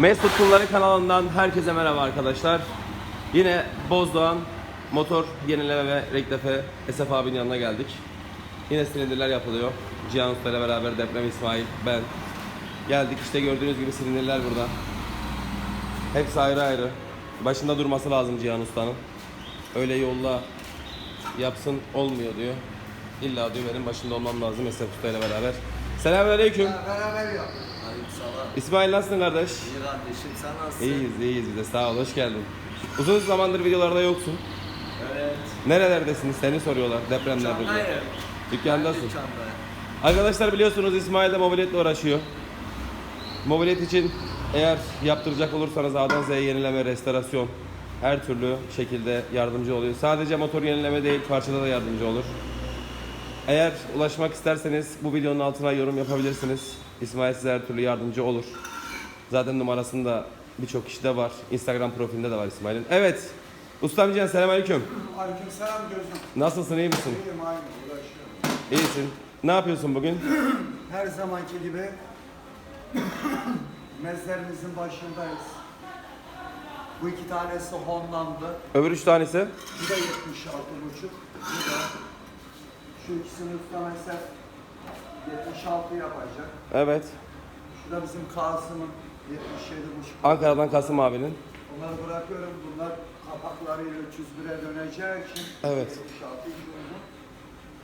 Mesut Kulları kanalından herkese merhaba arkadaşlar. Yine Bozdoğan Motor Yenileme ve Rektefe Esef abinin yanına geldik. Yine silindirler yapılıyor. Cihan Usta ile beraber Deprem İsmail, ben. Geldik işte gördüğünüz gibi silindirler burada. Hepsi ayrı ayrı. Başında durması lazım Cihan Usta'nın. Öyle yolla yapsın olmuyor diyor. İlla diyor benim başında olmam lazım Esef Usta ile beraber. Selamünaleyküm. Beraber yok. İsmail nasılsın kardeş? İyi kardeşim sen nasılsın? İyiyiz, iyiyiz biz de. Sağ ol, hoş geldin. Uzun zamandır videolarda yoksun. Evet. Nerelerdesin? Seni soruyorlar. Depremlerde. diyor. Dükkandayım. Dükkandasın. Dükkanda. Arkadaşlar biliyorsunuz İsmail de mobiletle uğraşıyor. Mobilet için eğer yaptıracak olursanız A'dan Z'ye yenileme, restorasyon her türlü şekilde yardımcı oluyor. Sadece motor yenileme değil, parçada da yardımcı olur. Eğer ulaşmak isterseniz bu videonun altına yorum yapabilirsiniz. İsmail size her türlü yardımcı olur. Zaten numarasında birçok kişide var. Instagram profilinde de var İsmail'in. Evet. Ustam Cihan selamünaleyküm. Aleykümselam gözüm. Nasılsın, iyi misin? İyiyim aynı uğraşıyorum. İyisin. Ne yapıyorsun bugün? Her zamanki gibi mezlerimizin başındayız. Bu iki tanesi Honda'mdı. Öbür üç tanesi? Bu da 76 buçuk. Bu da şu ikisini tutamazsa 76 yapacak. Evet. Şu da bizim Kasım'ın 77 buçuk. Ankara'dan Kasım abinin. Onları bırakıyorum. Bunlar kapaklarıyla 301'e döneceği için Evet. 76 uygun.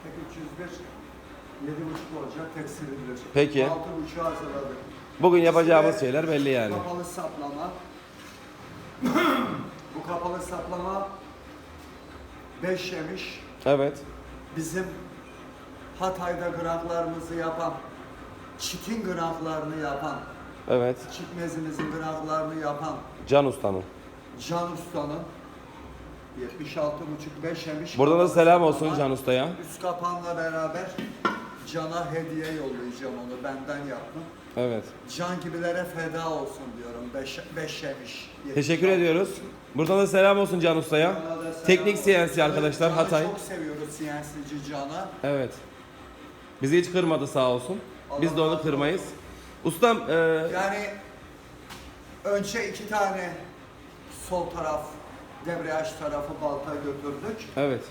Tek 301 7 buçuk olacak tek silindir. Peki. 6 buçuğu hazırladık. Bugün yapacağımız şeyler belli yani. Kapalı saplama. Bu kapalı saplama 5 yemiş. Evet. Bizim Hatay'da graklarımızı yapan, çitin graklarını yapan, Evet. çitmezimizin graklarını yapan Can Usta'nın. Can Usta'nın 76,5 yemiş. Buradan da selam olsun Can Usta'ya. Üst kapağınla beraber Can'a hediye yollayacağım onu benden yaptım. Evet. Can gibilere feda olsun diyorum. 5 yemiş. Teşekkür ediyoruz. Buradan da selam olsun Can Usta'ya. Can'a da selam Teknik olsun. CNC arkadaşlar Can'ı Hatay. Çok seviyoruz CNC'ci Can'a. Evet. Bizi hiç kırmadı sağ olsun. Biz de onu kırmayız. Ustam e, Yani önce iki tane sol taraf debriyaj tarafı balta götürdük. evet.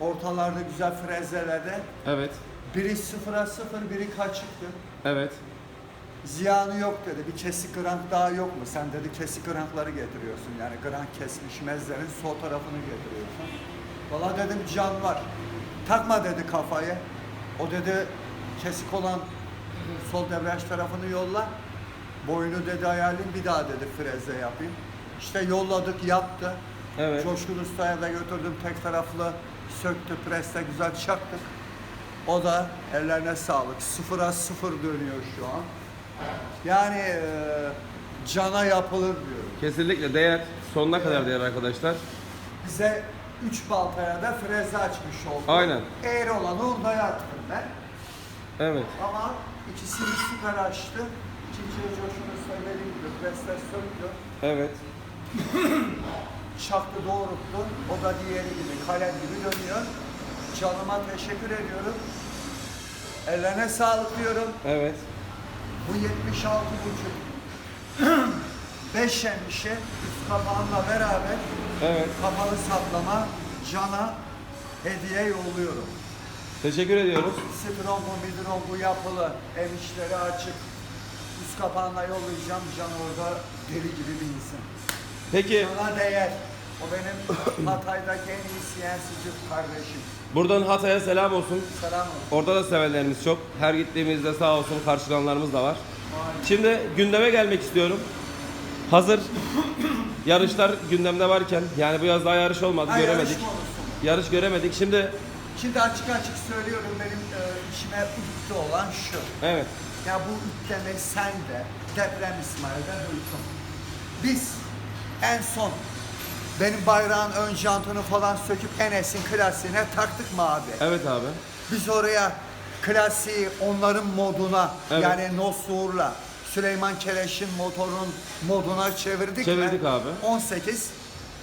Ortalarda güzel frezeledi. Evet. Biri sıfıra sıfır, biri kaçıktı. Evet. Ziyanı yok dedi. Bir kesik grank daha yok mu? Sen dedi kesik grankları getiriyorsun. Yani grank kesmiş mezlerin sol tarafını getiriyorsun. Valla dedim can var. Takma dedi kafayı. O dedi kesik olan sol debriyaj tarafını yolla. Boyunu dedi ayarlayayım bir daha dedi freze yapayım. İşte yolladık yaptı. Evet. Coşkun Usta'ya da götürdüm tek taraflı söktü presle güzel çaktık. O da ellerine sağlık. Sıfıra sıfır dönüyor şu an. Yani e, cana yapılır diyorum. Kesinlikle değer. Sonuna kadar değer arkadaşlar. Bize üç baltaya da freze açmış oldu. Aynen. Eğri olanı ondaya attım ben. Evet. Ama ikisini süper açtı. İkinciye Coşkun Usta dediğim gibi presle söktü. Evet. Çaktı doğrulttu. O da diğeri gibi kalem gibi dönüyor. Canıma teşekkür ediyorum. Ellerine sağlık diyorum. Evet. Bu 76 buçuk 5 yemişi üst kapağınla beraber Evet. kapalı saplama cana hediye yolluyorum. Teşekkür ediyoruz. Strongu, midrongu yapılı, emişleri açık. Üst kapağına yollayacağım. Can orada deli gibi bir insan. Peki Cana değer. O benim Hatay'daki en iyi CNC'ci kardeşim. buradan Hatay'a selam olsun. Selam olsun. Orada da sevenlerimiz çok. Her gittiğimizde sağ olsun karşılananlarımız da var. Şimdi gündeme gelmek istiyorum. Hazır yarışlar gündemde varken yani bu yaz daha yarış olmadı Ha, göremedik. olsun. Yarış göremedik. Şimdi Şimdi açık açık söylüyorum benim e, içime üttü olan şu. evet Ya bu ütleme sen de deprem İsmail'de duydun. Biz en son benim bayrağın ön jantını falan söküp Enes'in klasiğine taktık mı abi? evet abi. Biz oraya klasiği onların moduna Evet. yani Nosur'la Süleyman Keleş'in motorun moduna çevirdik, Çevirdik mi? abi. 18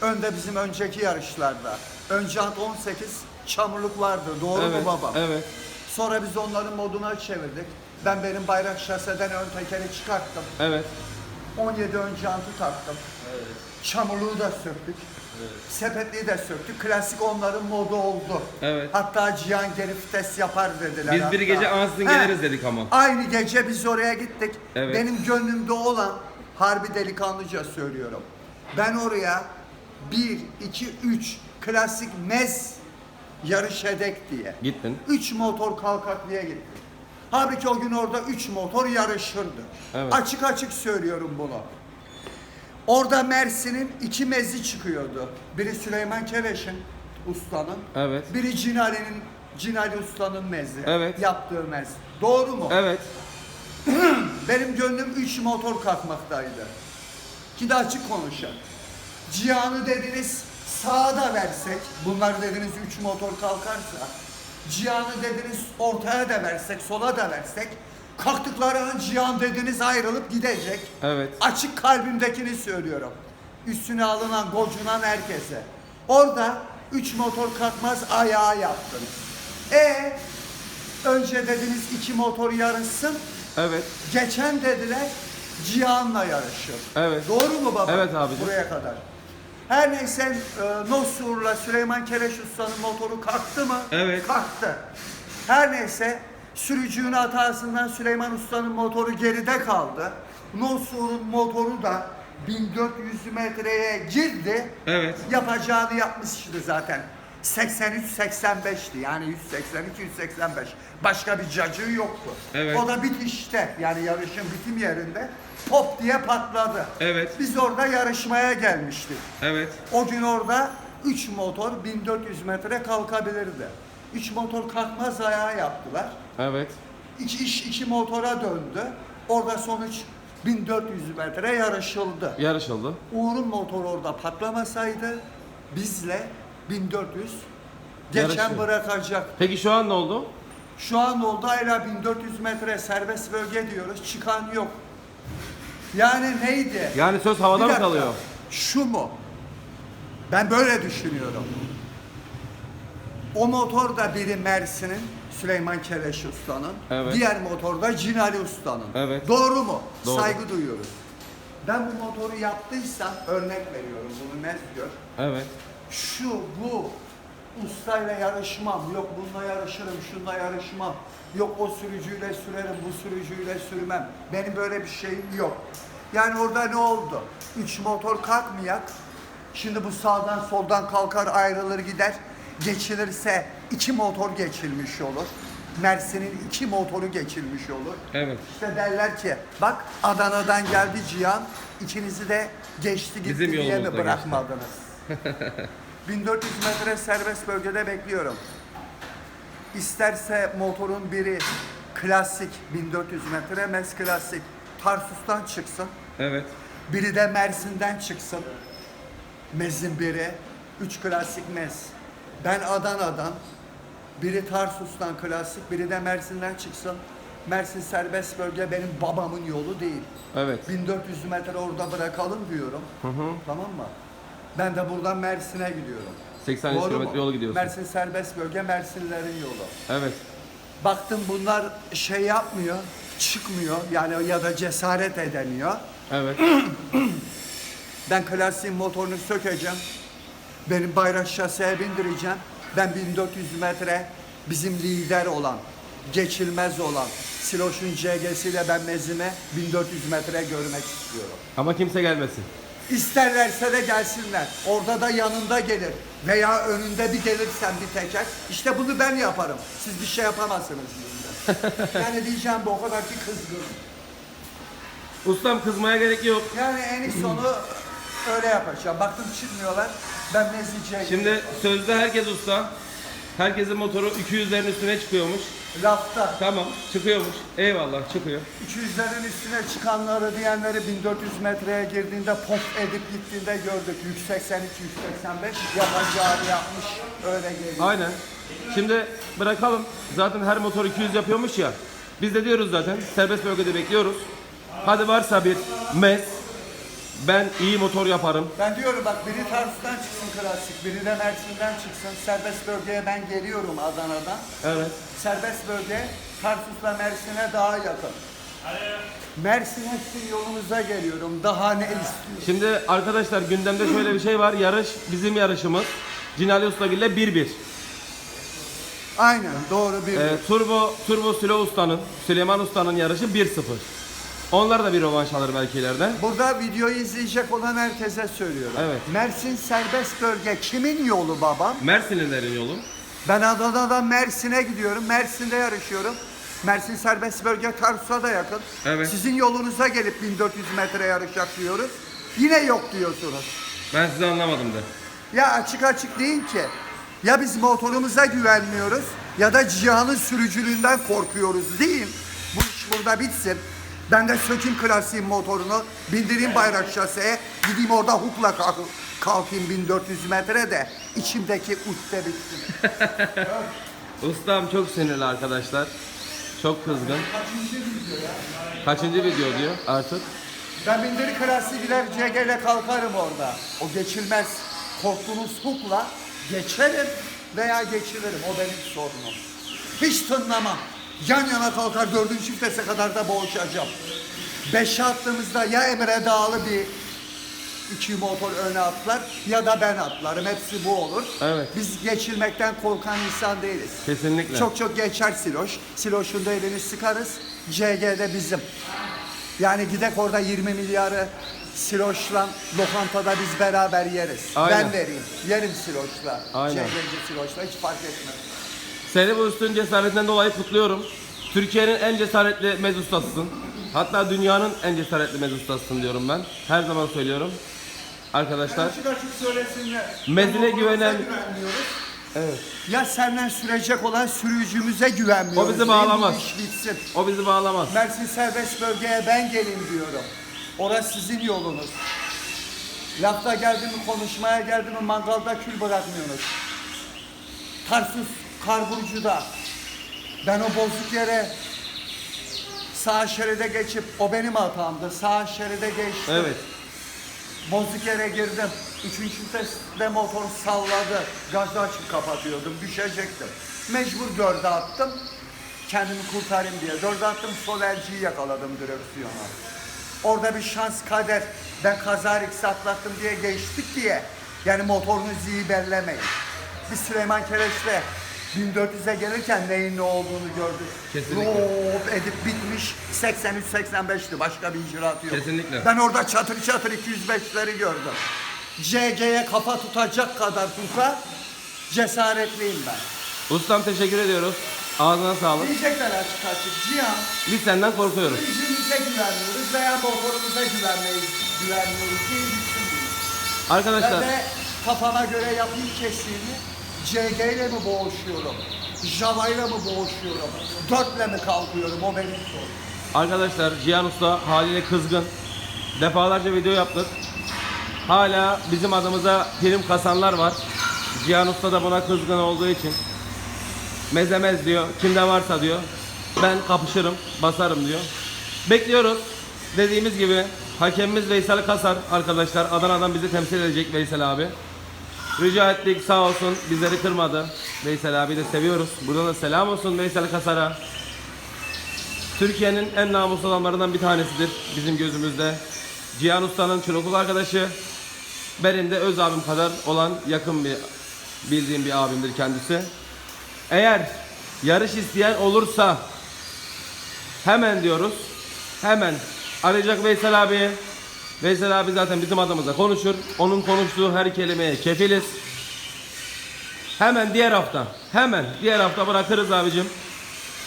önde bizim önceki yarışlarda. Ön jant 18 çamurluk vardı. Doğru evet. mu babam? Evet. Sonra biz onların moduna çevirdik. Ben benim bayrak şaseden ön tekeri çıkarttım. Evet. 17 ön jantı taktım. Evet. Çamurluğu da söktük. Sepetliği de söktük. Klasik onların modu oldu. Evet. Hatta Cihan geri vites yapar dediler. Biz bir gece ansızın geliriz dedik ama. Aynı gece biz oraya gittik. Evet. Benim gönlümde olan harbi delikanlıca söylüyorum. Ben oraya 1, 2, 3 klasik mez yarış edek diye. Gittin. 3 motor kalkak diye gittim. Halbuki o gün orada 3 motor yarışırdı. Evet. Açık açık söylüyorum bunu. Orada Mersin'in iki mezi çıkıyordu. Biri Süleyman Kereş'in ustanın. Evet. Biri Cinali'nin Cinali ustanın mezi. Evet. Yaptığı mez. Doğru mu? Evet. Benim gönlüm 3 motor kalkmaktaydı. Ki de açık konuşalım. Cihan'ı dediniz sağa da versek, bunlar dediniz 3 motor kalkarsa, Cihan'ı dediniz ortaya da versek, sola da versek, kalktıkları an Cihan dediniz ayrılıp gidecek. Evet. Açık kalbimdekini söylüyorum. Üstüne alınan, gocunan herkese. Orada 3 motor kalkmaz ayağa yaptınız. E önce dediniz iki motor yarışsın, Evet. Geçen dediler Cihan'la yarışır. Evet. Doğru mu baba? Evet abicim. Buraya kadar. Her neyse e, Nosur'la Süleyman Kereş Usta'nın motoru kalktı mı? Evet. Kalktı. Her neyse sürücünün hatasından Süleyman Usta'nın motoru geride kaldı. Nosur'un motoru da 1400 metreye girdi. Evet. Yapacağını yapmıştı zaten. 83-85'ti yani 182-185. Başka bir cacığı yoktu. Evet. O da bitişte yani yarışın bitim yerinde pop diye patladı. Evet. Biz orada yarışmaya gelmiştik. Evet. O gün orada 3 motor 1400 metre kalkabilirdi. 3 motor kalkmaz ayağı yaptılar. Evet. İki iş iki motora döndü. Orada sonuç 1400 metre yarışıldı. Yarışıldı. Uğur'un motoru orada patlamasaydı bizle 1400 geçen Yarışıyor. bırakacak. Peki şu an ne oldu? Şu an oldu hala 1400 metre serbest bölge diyoruz. Çıkan yok. Yani neydi? Yani söz havada Bir mı dakika. kalıyor? Şu mu? Ben böyle düşünüyorum. O motor da biri Mersin'in Süleyman Keleş Usta'nın. Evet. Diğer motor da Cinali Usta'nın. Evet. Doğru mu? Doğru. Saygı duyuyoruz. Ben bu motoru yaptıysam örnek veriyorum bunu gör. Evet. Şu bu ustayla yarışmam. Yok bununla yarışırım, şunla yarışmam. Yok o sürücüyle sürerim, bu sürücüyle sürmem. Benim böyle bir şeyim yok. Yani orada ne oldu? Üç motor kalkmayak. Şimdi bu sağdan soldan kalkar ayrılır gider. Geçilirse iki motor geçilmiş olur. Mersin'in iki motoru geçilmiş olur. Evet. İşte derler ki bak Adana'dan geldi Cihan ikinizi de geçti gitti Bizim diye mi bırakmadınız? 1400 metre serbest bölgede bekliyorum. İsterse motorun biri klasik 1400 metre mes klasik Tarsus'tan çıksın. Evet. Biri de Mersin'den çıksın. Mez'in biri. Üç klasik mez. Ben Adana'dan. Biri Tarsus'tan klasik, biri de Mersin'den çıksın. Mersin serbest bölge benim babamın yolu değil. Evet. 1400 metre orada bırakalım diyorum. Hı hı. Tamam mı? Ben de buradan Mersin'e gidiyorum. 80 Doğru kilometre mu? yolu gidiyorsun. Mersin serbest bölge Mersinlilerin yolu. Evet. Baktım bunlar şey yapmıyor, çıkmıyor yani ya da cesaret edemiyor. Evet. Ben klasiğin motorunu sökeceğim. Benim bayrak şaseye bindireceğim. Ben 1400 metre bizim lider olan, geçilmez olan Siloş'un CG'siyle ben mezime 1400 metre görmek istiyorum. Ama kimse gelmesin. İsterlerse de gelsinler. Orada da yanında gelir. Veya önünde bir gelirsen bir teker. İşte bunu ben yaparım. Siz bir şey yapamazsınız. yani diyeceğim bu o kadar ki kızgınım. Ustam kızmaya gerek yok. Yani en sonu öyle yapacağım. Baktım çıkmıyorlar. Ben meziciye Şimdi sözde herkes usta. Herkesin motoru 200'lerin üstüne çıkıyormuş. lafta Tamam çıkıyormuş. Eyvallah çıkıyor. 200'lerin üstüne çıkanları diyenleri 1400 metreye girdiğinde pop edip gittiğinde gördük. 182, 185 yabancı abi yapmış. Öyle geliyor. Aynen. Şimdi bırakalım. Zaten her motor 200 yapıyormuş ya. Biz de diyoruz zaten. Serbest bölgede bekliyoruz. Hadi varsa bir mes. Ben iyi motor yaparım. Ben diyorum bak biri Tarsus'tan çıksın klasik, biri de Mersin'den çıksın. Serbest bölgeye ben geliyorum Adana'dan. Evet. Serbest bölge Tarsus'la Mersin'e daha yakın. Mersin'e sizin yolunuza geliyorum. Daha ne istiyorsun? Şimdi arkadaşlar gündemde şöyle bir şey var. Yarış bizim yarışımız. Cinali Ustagil ile 1-1. Aynen doğru bir. Ee, Turbo Turbo Sülo Usta'nın, Süleyman Usta'nın yarışı 1-0. Onlar da bir rövanş alır belki ileride. Burada videoyu izleyecek olan herkese söylüyorum. Evet. Mersin serbest bölge kimin yolu babam? Mersinlilerin yolu. Ben Adana'dan Mersin'e gidiyorum. Mersin'de yarışıyorum. Mersin serbest bölge Tarsus'a da yakın. Evet. Sizin yolunuza gelip 1400 metre yarış yapıyoruz. Yine yok diyorsunuz. Ben sizi anlamadım de. Ya açık açık deyin ki ya biz motorumuza güvenmiyoruz ya da Cihan'ın sürücülüğünden korkuyoruz deyin. Bu iş burada bitsin. Ben de sökeyim klasiğin motorunu, bindireyim bayrak şaseye, gideyim orada hukla kalk- kalkayım 1400 metre de içimdeki ukde bitsin. Ustam çok sinirli arkadaşlar. Çok kızgın. Kaçıncı video ya? Kaçıncı video diyor artık? Ben bindiri klasiği gider CG ile kalkarım orada. O geçilmez. Korktuğunuz hukla geçerim veya geçiririm. O benim sorunum. Hiç tınlamam. Yan yana kalkar dördüncü vitese kadar da boğuşacağım. Beşe attığımızda ya Emre Dağlı bir iki motor öne atlar ya da ben atlarım. Hepsi bu olur. Evet. Biz geçilmekten korkan insan değiliz. Kesinlikle. Çok çok geçer Siloş. Siloş'un da elini sıkarız. CG'de bizim. Yani gidek orada 20 milyarı Siloş'la lokantada biz beraber yeriz. Aynen. Ben vereyim. Yerim Siloş'la. Aynen. CG'ci Siloş'la hiç fark etmez. Seni bu üstün cesaretinden dolayı kutluyorum. Türkiye'nin en cesaretli mez ustasısın. Hatta dünyanın en cesaretli mez ustasısın diyorum ben. Her zaman söylüyorum. Arkadaşlar. Açık açık söylesinler. Mezine motorumuza güvenen- güvenmiyoruz. Evet. Ya senden sürecek olan sürücümüze güvenmiyoruz. O bizi bağlamaz. O bizi bağlamaz. Mersin serbest bölgeye ben geleyim diyorum. Orası sizin yolunuz. Lafta geldi mi, konuşmaya geldi mi mangalda kül bırakmıyorsunuz. Tarsus Karburcu'da ben o bozuk yere sağ şeride geçip o benim hatamdı. Sağ şeride geçtim. Evet. Bozuk yere girdim. Üçüncü testte motor salladı. Gazı açıp kapatıyordum. Düşecektim. Mecbur dörde attım. Kendimi kurtarayım diye. Dörde attım. Sol elciyi yakaladım direksiyona. Orada bir şans kader. Ben kaza atlattım diye geçtik diye. Yani motorunuzu iyi bellemeyin. Biz Süleyman Kereç'le 1400'e gelirken neyin ne olduğunu gördük. Kesinlikle. Hop edip bitmiş 83-85'ti. Başka bir icraatı yok. Kesinlikle. Ben orada çatır çatır 205'leri gördüm. CG'ye kafa tutacak kadar tuka cesaretliyim ben. Ustam teşekkür ediyoruz. Ağzına sağlık. Diyecekler açık açık Cihan Biz senden korkuyoruz. yüzümüze güvenmiyoruz veya motorumuza güvenmeyiz, güvenmiyoruz düşündüm. Ben Arkadaşlar de kafama göre yapayım kestiğimi CG ile mi boğuşuyorum? Java ile mi boğuşuyorum? Dörtle mi kalkıyorum? O benim sorum. Arkadaşlar Cihan Usta haliyle kızgın. Defalarca video yaptık. Hala bizim adımıza prim kasanlar var. Cihan Usta da buna kızgın olduğu için. Mezemez diyor. Kimde varsa diyor. Ben kapışırım, basarım diyor. Bekliyoruz. Dediğimiz gibi hakemimiz Veysel Kasar arkadaşlar. Adana'dan bizi temsil edecek Veysel abi. Rica ettik sağ olsun bizleri kırmadı. Veysel abi de seviyoruz. Buradan da selam olsun Veysel Kasar'a. Türkiye'nin en namuslu adamlarından bir tanesidir bizim gözümüzde. Cihan Usta'nın çocukluğu arkadaşı. Benim de öz abim kadar olan yakın bir bildiğim bir abimdir kendisi. Eğer yarış isteyen olursa hemen diyoruz. Hemen arayacak Veysel abi. Veysel abi zaten bizim adımıza konuşur. Onun konuştuğu her kelimeye kefiliz. Hemen diğer hafta. Hemen diğer hafta bırakırız abicim.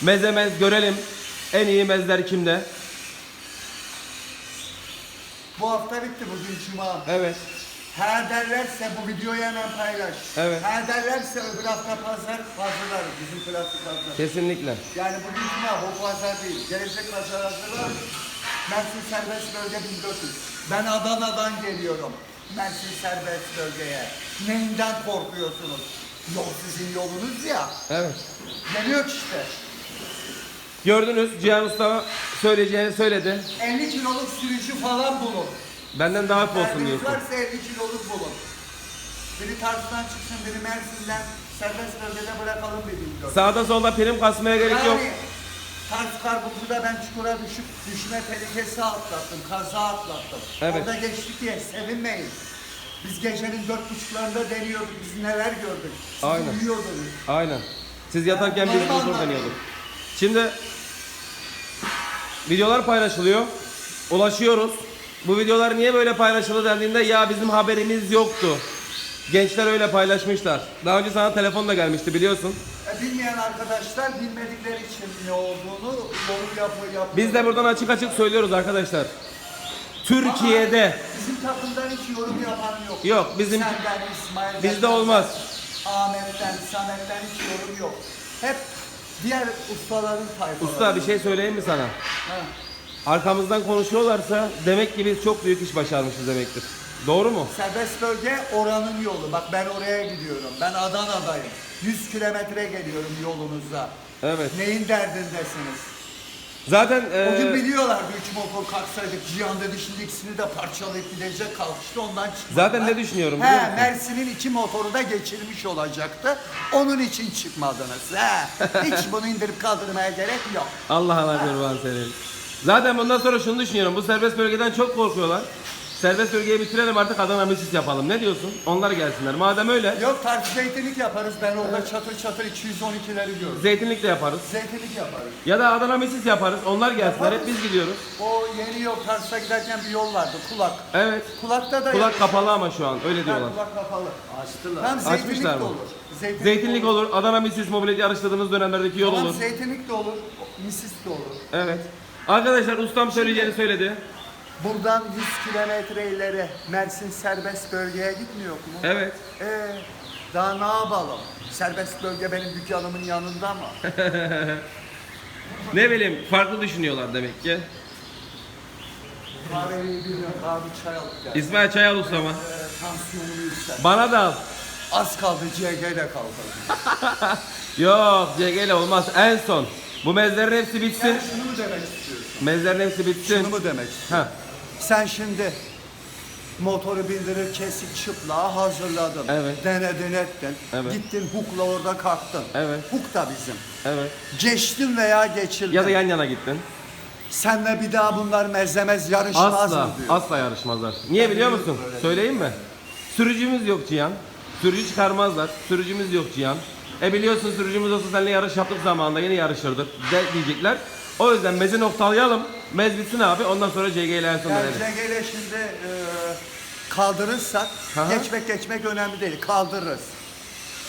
Mezemez görelim. En iyi mezler kimde? Bu hafta bitti bugün cuma. Evet. Ha derlerse bu videoyu hemen paylaş. Evet. Ha derlerse öbür hafta pazar hazırlarız bizim klasik pazar. Kesinlikle. Yani bugün cuma bu pazar değil. Gelecek pazar hazırlarız. Mersin serbest bölge 1400. Ben Adana'dan geliyorum. Mersin serbest bölgeye. Neyinden korkuyorsunuz? Yol sizin yolunuz ya. Evet. Geliyor işte. Gördünüz Cihan Usta söyleyeceğini söyledi. 50 kiloluk sürücü falan bulun. Benden daha hafif olsun Derdiniz diyorsun. varsa 50 kiloluk bulun. Biri Tarsus'tan çıksın, biri Mersin'den serbest bölgede bırakalım bir 1400. Sağda solda prim kasmaya gerek yok. Yani Kars Karpuzlu'da ben çukura düşüp düşme tehlikesi atlattım, kaza atlattım. Evet. Orada geçtik diye sevinmeyin. Biz gecenin dört buçuklarında deniyorduk, biz neler gördük. Siz Aynen. uyuyordunuz. Aynen. Siz yatarken biz var. deniyorduk. Şimdi videolar paylaşılıyor. Ulaşıyoruz. Bu videolar niye böyle paylaşıldı dendiğinde ya bizim haberimiz yoktu. Gençler öyle paylaşmışlar. Daha önce sana telefon da gelmişti biliyorsun. E, bilmeyen arkadaşlar bilmedikleri için ne olduğunu yorum yapıyor. yapıyor. Biz de buradan açık açık söylüyoruz arkadaşlar. Türkiye'de Bizim takımdan hiç yorum yapan yok. Yok, bizim- Senden, İsmail'den, bizde olmaz. Ahmet'ten, Samet'ten hiç yorum yok. Hep diğer ustaların tayfaları. Usta bir şey söyleyeyim mi sana? Ha. Arkamızdan konuşuyorlarsa demek ki biz çok büyük iş başarmışız demektir. Doğru mu? Serbest bölge oranın yolu. Bak ben oraya gidiyorum. Ben Adana'dayım. 100 kilometre geliyorum yolunuzda. Evet. Neyin derdindesiniz? Zaten O gün eee, biliyorlardı üç motor kalksaydık. Cihan dedi şimdi ikisini de parçalayıp gidecek kalkıştı ondan çıkmadılar. Zaten ne düşünüyorum biliyor He, musun? Mersin'in iki motoru da geçirmiş olacaktı. Onun için çıkmadınız. He. Hiç bunu indirip kaldırmaya gerek yok. Allah'ına kurban senin. Zaten bundan sonra şunu düşünüyorum. Bu serbest bölgeden çok korkuyorlar. Serbest bölgeyi bitirelim artık Adana Mesis yapalım. Ne diyorsun? Onlar gelsinler. Madem öyle Yok tartı zeytinlik yaparız. Ben orada çatır çatır 212'leri gördüm. zeytinlik de yaparız. Zeytinlik yaparız. Ya da Adana Mesis yaparız. Onlar gelsinler. Hep biz gidiyoruz. O yeni yol Tarsus'a giderken bir yol vardı. Kulak. Evet. Kulakta da Kulak kapalı ama şu an. Öyle Ha, diyorlar. kulak kapalı. Açtılar. Tam zeytinlik Açmışlar de mı? olur. Zeytinlik, Zeytinlik olur. Adana Mesis mobilyayı yarışladığımız dönemlerdeki yol Tamam, olur. zeytinlik de olur. Misis de olur. Evet. Arkadaşlar ustam söyleyeceğini söyledi. Buradan 100 kilometre ileri Mersin serbest bölgeye gitmiyor mu? Evet. Ee, daha ne yapalım? Serbest bölge benim dükkanımın yanında mı? Ne bileyim farklı düşünüyorlar demek ki. Kahveyi bilmiyorum, kahve çay alıp. İsmail Çayal ustama. Ee, tansiyonumu. Bana da al. Az kaldı CG ile kaldı. Yok CG ile olmaz. En son. Bu mezlerin hepsi bitsin. Sen şunu mu demek istiyorsun? Mezlerin hepsi bitsin. Şunu mu demek istiyorsun? Ha. Sen şimdi motoru bindirir kesik çıplığa hazırladın. Evet. Denedin ettin. Evet. Gittin hukla orada kalktın. Evet. Huk da bizim. Evet. Geçtin veya geçildin. Ya da yan yana gittin. Senle bir daha bunlar mezlemez yarışmaz Asla, mı diyor. asla yarışmazlar. Niye biliyor musun? Söyleyeyim mi? Sürücümüz yok Cihan. Sürücü çıkarmazlar. Sürücümüz yok Cihan. E biliyorsun sürücümüz olsa seninle yarış yaptık zamanında yine yarışırdık de diyecekler. O yüzden mezi noktalayalım. Mez bitsin abi ondan sonra CG ile en son Yani döneriz. İle şimdi e, kaldırırsak Aha. geçmek geçmek önemli değil. Kaldırırız.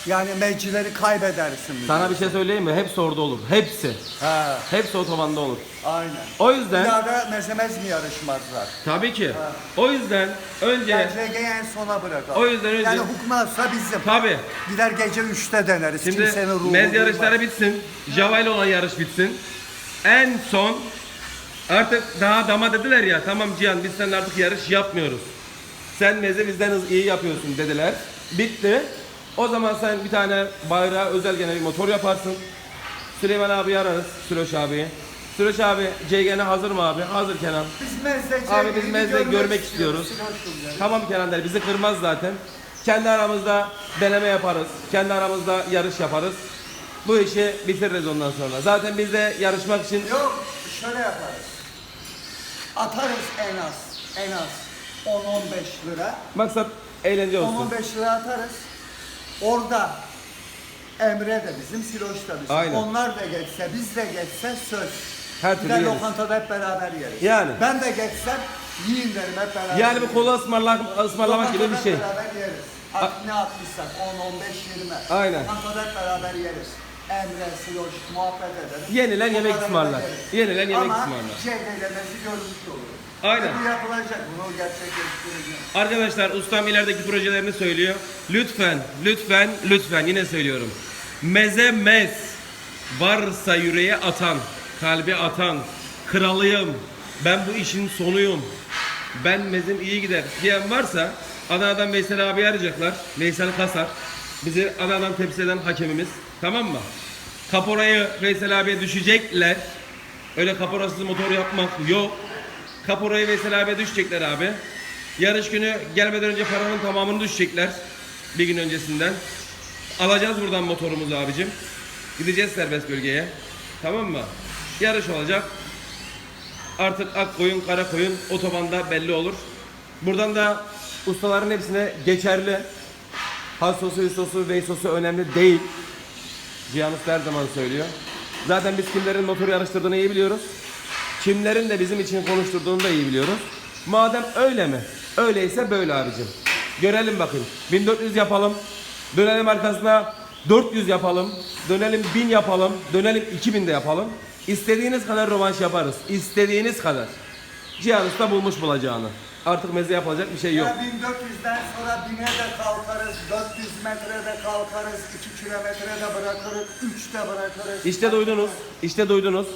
Yani mevcileri kaybedersin. Sana bir şey söyleyeyim mi? Hepsi orada olur. Hepsi. Ha, Hepsi otobanda olur. aynen. O Bir yüzden daha da mezemez mi yarışmazlar? tabii ki. O yüzden önce Yani CG'yi en sona bırakalım. O yüzden önce- Yani hukmazsa bizim. tabii Gider gece 3'te deneriz. Şimdi Kimsenin ruhu mez yarışları bitsin. Java ile olan yarış bitsin. En son artık daha dama dediler ya tamam Cihan biz seninle artık yarış yapmıyoruz. Sen meze bizden iyi yapıyorsun dediler. Bitti. O zaman sen bir tane bayrağı özel gene bir motor yaparsın. Süleyman abi ararız. Süloş abi. Süloş abi CGN hazır mı abi? Hazır Kenan. Biz mezde Abi biz mezde görmek istiyoruz. Tamam Kenan der bizi kırmaz zaten. Kendi aramızda deneme yaparız. Kendi aramızda yarış yaparız. Bu işi bitiririz ondan sonra. Zaten biz de yarışmak için Yok şöyle yaparız. Atarız en az. En az 10-15 lira. maksat eğlence olsun. 10-15 lira atarız. Orada Emre de bizim, Siloş da bizim. Aynen. Onlar da geçse, biz de geçse söz. Her Bir türlü de yeriz. lokantada hep beraber yeriz. Yani. Ben de geçsem yiyin derim hep beraber. Yani bu kola ısmarlak, ısmarlamak gibi bir Lokantada şey. hep beraber yeriz. Ne attıysak 10-15-20. Aynen. Lokantada hep beraber yeriz. Emre, Siloş muhabbet ederiz. Yenilen yemek Lokantada ısmarlar. yeriz. Yenilen yemek Ama ısmarlar. şeydelemesi görmüş olur. Aynen. Bu yapılacak. Bunu gerçekleştireceğiz. Arkadaşlar ustam ilerideki projelerini söylüyor. Lütfen, lütfen, lütfen yine söylüyorum. Meze mez. Varsa yüreğe atan, kalbe atan, kralıyım. Ben bu işin sonuyum. Ben mezim iyi gider diyen varsa Adana'dan Veysel abi arayacaklar. Veysel Kasar. Bizi Adana'dan temsil eden hakemimiz. Tamam mı? Kaporayı Veysel abiye düşecekler. Öyle kaporasız motor yapmak yok. Kaporayı Veysel abiye düşecekler abi. Yarış günü gelmeden önce paranın tamamını düşecekler. Bir gün öncesinden. Alacağız buradan motorumuzu abicim. Gideceğiz serbest bölgeye. Tamam mı? Yarış olacak. Artık ak koyun, kara koyun otobanda belli olur. Buradan da ustaların hepsine geçerli. Hasosu, Hüsosu, Veysosu önemli değil. Cihan Usta her zaman söylüyor. Zaten biz kimlerin motor yarıştırdığını iyi biliyoruz. Kimlerin de bizim için konuşturduğunu da iyi biliyoruz. Madem öyle mi? Öyleyse böyle abicim. Görelim bakayım. 1400 yapalım. Dönelim arkasına 400 yapalım. Dönelim 1000 yapalım. Dönelim 2000 de yapalım. İstediğiniz kadar rövanş yaparız. İstediğiniz kadar. Cihan Usta bulmuş bulacağını. Artık meze yapılacak bir şey yok. Ya 1400'den sonra 1000'e de kalkarız, 400 metrede kalkarız, 2 kilometrede bırakırız, 3'te bırakırız. İşte duydunuz. İşte duydunuz.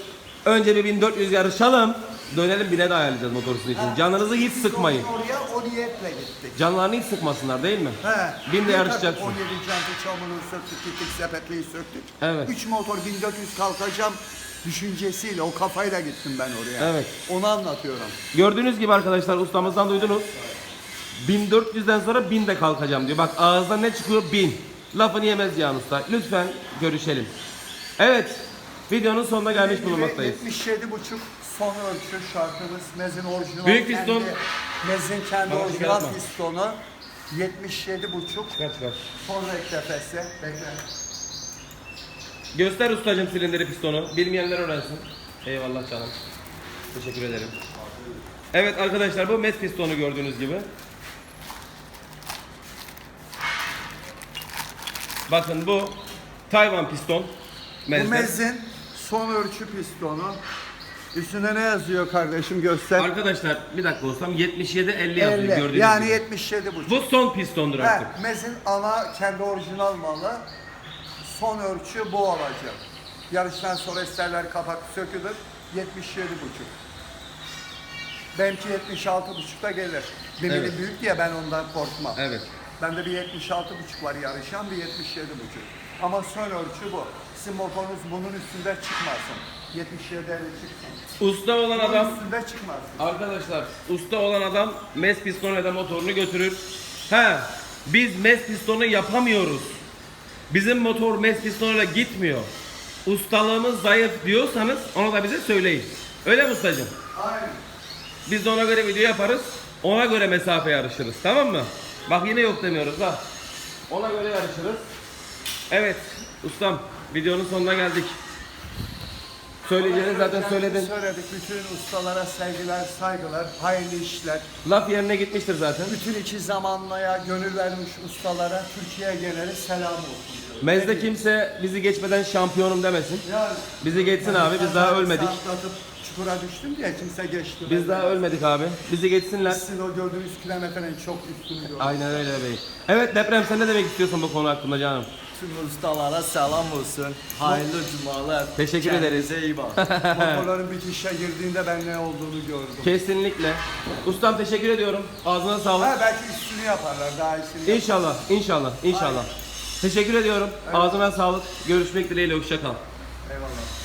Önce bir 1400 yarışalım. Dönelim bile de ayarlayacağız motorsun için. Canınızı hiç Biz sıkmayın. Oraya o niyetle gittik. Canlarını hiç sıkmasınlar değil mi? He. Bin de yarışacaksın. takım 17 jantı çamuru söktük, gittik sepetliği söktük. Evet. 3 motor 1400 kalkacağım düşüncesiyle, o kafayla gittim ben oraya. Evet. Onu anlatıyorum. Gördüğünüz gibi arkadaşlar ustamızdan duydunuz. 1400'den sonra 1000 de kalkacağım diyor. Bak ağızdan ne çıkıyor? 1000. Lafını yemez Cihan Usta. Lütfen görüşelim. Evet. Videonun sonuna gelmiş bulunmaktayız. 77 buçuk son ölçü şartımız Mez'in orijinal Büyük piston. kendi, Mez'in kendi Bana orijinal çıkartma. pistonu 77 buçuk Çıkar çıkar. son rektefesi. Bekle. Göster ustacım silindiri pistonu. Bilmeyenler öğrensin. Eyvallah canım. Teşekkür ederim. Evet arkadaşlar bu mes pistonu gördüğünüz gibi. Bakın bu Tayvan piston. Bu Mez'de. Mez'in son ölçü pistonu. Üstünde ne yazıyor kardeşim göster. Arkadaşlar bir dakika olsam 77 50 yazıyor 50. gördüğünüz Yani gibi. 77 buçuk. Bu son pistondur artık. He, Mez'in ana kendi orijinal malı. Son ölçü bu olacak. Yarıştan sonra isterler kapak sökülür. 77 buçuk. Benimki 76 buçukta gelir. Benimki Evet. büyük diye ben ondan korkmam. Evet. Bende bir 76 buçuk var yarışan bir 77 buçuk. Ama son ölçü bu. Sizin motorunuz bunun üstünde çıkmasın. 77 50 çıksın. Usta olan Bunun adam üstünde çıkmasın. Arkadaşlar usta olan adam mes pistonu ya da motorunu götürür. He biz mes pistonu yapamıyoruz. Bizim motor mes pistonuyla gitmiyor. Ustalığımız zayıf diyorsanız onu da bize söyleyin. Öyle mi ustacığım? Aynen. Biz de ona göre video yaparız. Ona göre mesafe yarışırız. Tamam mı? Bak yine yok demiyoruz ha. Ona göre yarışırız. Evet ustam videonun sonuna geldik. Söyleyeceğini zaten söyledin. Söyledik. Bütün ustalara sevgiler, saygılar, hayırlı işler. Laf yerine gitmiştir zaten. Bütün iki zamanlaya gönül vermiş ustalara Türkiye geneli selam olsun. Mezde kimse bizi geçmeden şampiyonum demesin. Bizi geçsin abi biz daha ölmedik. Atlatıp çukura düştüm diye kimse geçti. Biz daha ölmedik abi. Bizi geçsinler. Sizin o gördüğünüz kilometrenin çok üstünü gördüm. Aynen öyle bey. Evet deprem sen ne demek istiyorsun bu konu hakkında canım? Tüm ustalara selam olsun. Hayırlı cumalar. Teşekkür Kendinize iyi bakın. Motorların bitişe girdiğinde ben ne olduğunu gördüm. Kesinlikle. Ustam teşekkür ediyorum. Ağzına sağlık. Ha, belki üstünü yaparlar daha iyisini. İnşallah, inşallah, inşallah. Teşekkür ediyorum. Ağzına sağlık. Görüşmek dileğiyle. Hoşça kal. Eyvallah.